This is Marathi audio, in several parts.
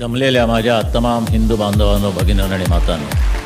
जमलेल्या माझ्या तमाम हिंदू बांधवांनो भगिनींनो आणि मातांनो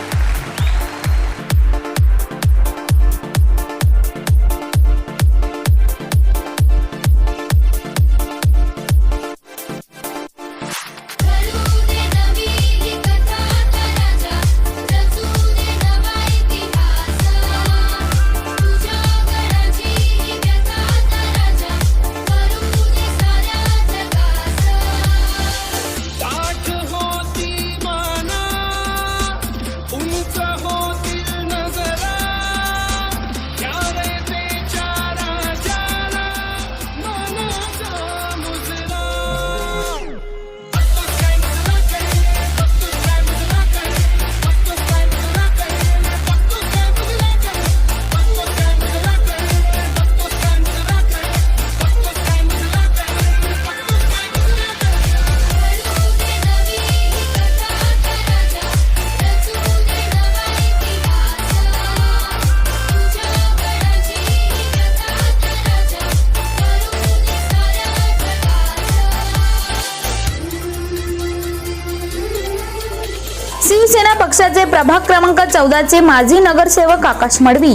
पक्षाचे प्रभाग क्रमांक चौदाचे माजी नगरसेवक आकाश मडवी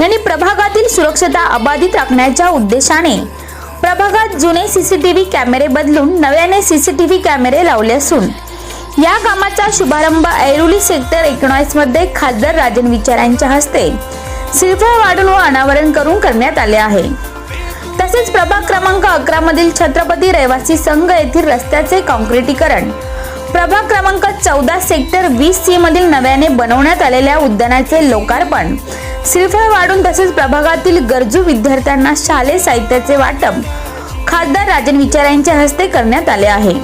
यांनी प्रभागातील सुरक्षता अबाधित राखण्याच्या उद्देशाने प्रभागात जुने सीसीटीव्ही कॅमेरे बदलून नव्याने सीसीटीव्ही कॅमेरे लावले असून या कामाचा शुभारंभ ऐरोली सेक्टर एकोणासमध्ये खासदार राजन विचारांच्या हस्ते श्रीफळ वाढून व अनावरण करून करण्यात आले आहे. तसेच प्रभाग क्रमांक अकरा मधील छत्रपती रहिवासी संघ येथील रस्त्याचे कॉन्क्रिटीकरण प्रभाग क्रमांक चौदा सेक्टर वीस सी मधील नव्याने बनवण्यात आलेल्या उद्यानाचे लोकार्पण. श्रीफळ वाढून तसेच प्रभागातील गरजू विद्यार्थ्यांना शालेय साहित्याचे वाटप. खासदार राजन विचार यांच्या हस्ते करण्यात आले आहे.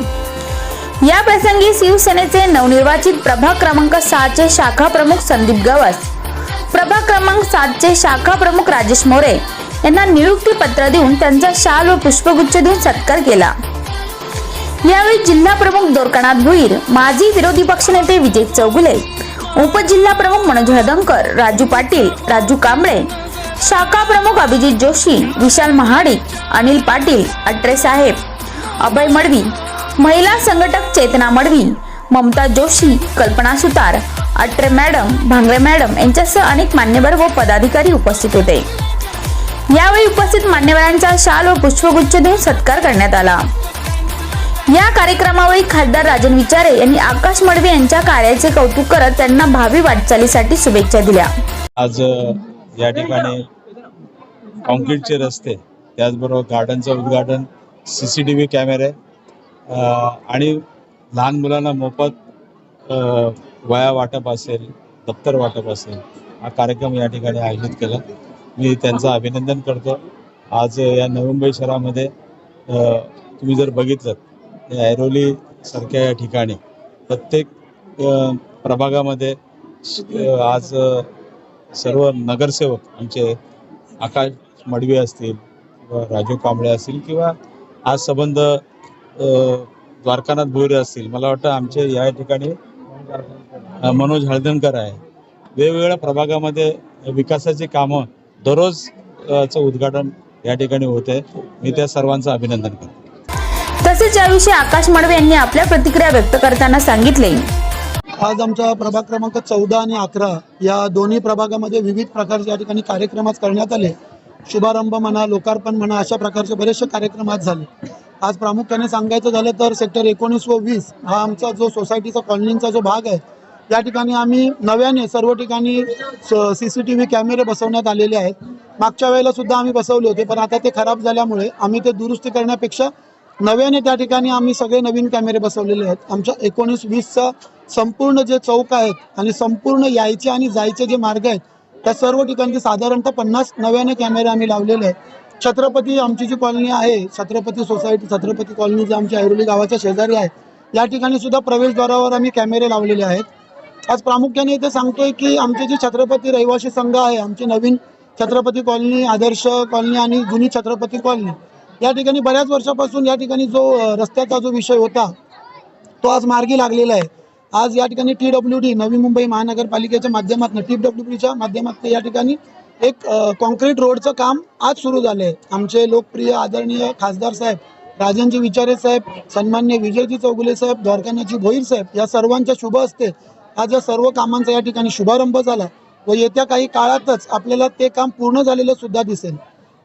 या प्रसंगी शिवसेनेचे नवनिर्वाचित प्रभाग क्रमांक सहाचे शाखा प्रमुख संदीप गवस प्रभाग क्रमांक सातचे शाखा प्रमुख राजेश मोरे यांना नियुक्ती पत्र देऊन त्यांचा शाल व पुष्पगुच्छ देऊन सत्कार केला. यावेळी जिल्हा प्रमुख दोरकनाथ भुईर माजी विरोधी पक्षनेते विजय चौगुले उपजिल्हा प्रमुख मनोज हदंकर राजू पाटील राजू कांबळे शाखा प्रमुख अभिजित जोशी विशाल महाडिक अनिल पाटील अट्रे साहेब अभय मडवी महिला संघटक चेतना मडवी ममता जोशी कल्पना सुतार अट्रे मॅडम भांगरे मॅडम यांच्यासह अनेक मान्यवर व पदाधिकारी उपस्थित होते. यावेळी उपस्थित मान्यवरांचा शाल व पुष्पगुच्छ देऊन सत्कार करण्यात आला. या कार्यक्रमावेळी खासदार राजन विचारे यांनी आकाश मडवे यांच्या कार्याचे कौतुक करत त्यांना भावी वाटचालीसाठी शुभेच्छा दिल्या. आज या ठिकाणी कॉन्क्रीटचे रस्ते त्याचबरोबर गार्डनचं उद्घाटन सी सी टी व्ही कॅमेरे आणि लहान मुलांना मोफत वया वाटप असेल दप्तर वाटप असेल हा कार्यक्रम या ठिकाणी आयोजित केला. मी त्यांचं अभिनंदन करतो. आज या नवी मुंबई शहरामध्ये तुम्ही जर बघितलं ऐरोली सारख्या या ठिकाणी प्रत्येक प्रभागामध्ये आज सर्व नगरसेवक आमचे आकाश मडवी असतील किंवा राजू कांबळे असतील किंवा आज संबंध द्वारकानाथ भोईरे असतील. मला वाटतं आमचे या ठिकाणी मनोज हळदणकर आहे. वेगवेगळ्या प्रभागामध्ये विकासाची कामं दररोज चं उद्घाटन या ठिकाणी होते. मी त्या सर्वांचं अभिनंदन करतो. तसेच याविषयी आकाश मडवे यांनी आपल्या प्रतिक्रिया व्यक्त करताना सांगितले. आज आमच्या प्रभाग क्रमांक चौदा आणि अकरा या दोन्ही प्रभागामध्ये विविध प्रकारचे या ठिकाणी कार्यक्रम आज करण्यात आले. शुभारंभ म्हणा लोकार्पण म्हणा अशा प्रकारचे बरेचसे कार्यक्रम आज झाले. आज प्रामुख्याने सांगायचं झालं तर सेक्टर एकोणीस व वीस हा आमचा जो सोसायटीचा कॉलनीचा जो भाग आहे या ठिकाणी आम्ही नव्याने सर्व ठिकाणी सी सी टी व्ही कॅमेरे बसवण्यात आलेले आहेत. मागच्या वेळेला सुद्धा आम्ही बसवले होते पण आता ते खराब झाल्यामुळे आम्ही ते दुरुस्ती करण्यापेक्षा नव्याने त्या ठिकाणी आम्ही सगळे नवीन कॅमेरे बसवलेले आहेत. आमच्या एकोणीस वीसचा संपूर्ण जे चौक आहेत आणि संपूर्ण यायचे आणि जायचे जे मार्ग आहेत त्या सर्व ठिकाणी साधारणतः पन्नास नव्याने कॅमेरे आम्ही लावलेले आहेत. छत्रपती आमची जी कॉलनी आहे छत्रपती सोसायटी छत्रपती कॉलनी जी आमच्या ऐरोली गावाच्या शेजारी आहे या ठिकाणी सुद्धा प्रवेशद्वारावर आम्ही कॅमेरे लावलेले आहेत. आज प्रामुख्याने इथे सांगतोय की आमचे जे छत्रपती रहिवासी संघ आहे आमची नवीन छत्रपती कॉलनी आदर्श कॉलनी आणि जुनी छत्रपती कॉलनी या ठिकाणी बऱ्याच वर्षापासून या ठिकाणी जो रस्त्याचा जो विषय होता तो आज मार्गी लागलेला आहे. आज या ठिकाणी T W D Navi Mumbai महानगरपालिकेच्या माध्यमातून टी डब्ल्यू डीच्या माध्यमातून या ठिकाणी एक कॉन्क्रीट रोडचं काम आज सुरू झालं आहे. आमचे लोकप्रिय आदरणीय खासदार साहेब राजनजी विचारे साहेब सन्मान्य विजयजी चौगुले साहेब द्वारकानाथजी भोईर साहेब या सर्वांच्या शुभ असते आज या सर्व कामांचा या ठिकाणी शुभारंभ झाला व येत्या काही काळातच आपल्याला ते काम पूर्ण झालेलं सुद्धा दिसेल.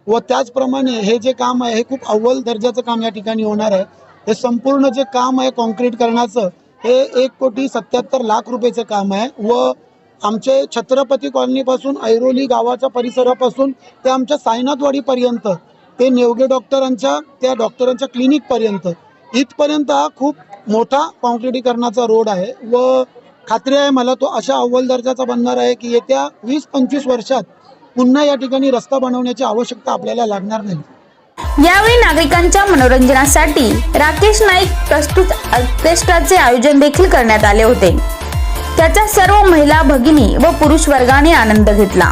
व त्याचप्रमाणे हे जे काम आहे हे खूप अव्वल दर्जाचं काम या ठिकाणी होणार आहे. हे संपूर्ण जे काम आहे कॉन्क्रीट करण्याचं हे एक कोटी सत्याहत्तर लाख रुपयाचं काम आहे. व आमचे छत्रपती कॉलनीपासून ऐरोली गावाच्या परिसरापासून ते आमच्या सायनाथवाडीपर्यंत ते नेवगे डॉक्टरांच्या त्या डॉक्टरांच्या क्लिनिकपर्यंत इथपर्यंत हा खूप मोठा कॉन्क्रिटीकरणाचा रोड आहे. व खात्री आहे मला तो अशा अव्वल दर्जाचा बनणार आहे की येत्या वीस पंचवीस वर्षात पुन्हा या ठिकाणी रस्ता बनवण्याची आवश्यकता आपल्याला लागणार नाही. यावेळी नागरिकांच्या मनोरंजनासाठी राकेश नाईक प्रस्तुत ऑर्केस्ट्राचे आयोजन देखील करण्यात आले होते. त्याचा सर्व महिला भगिनी व पुरुष वर्गाने आनंद घेतला.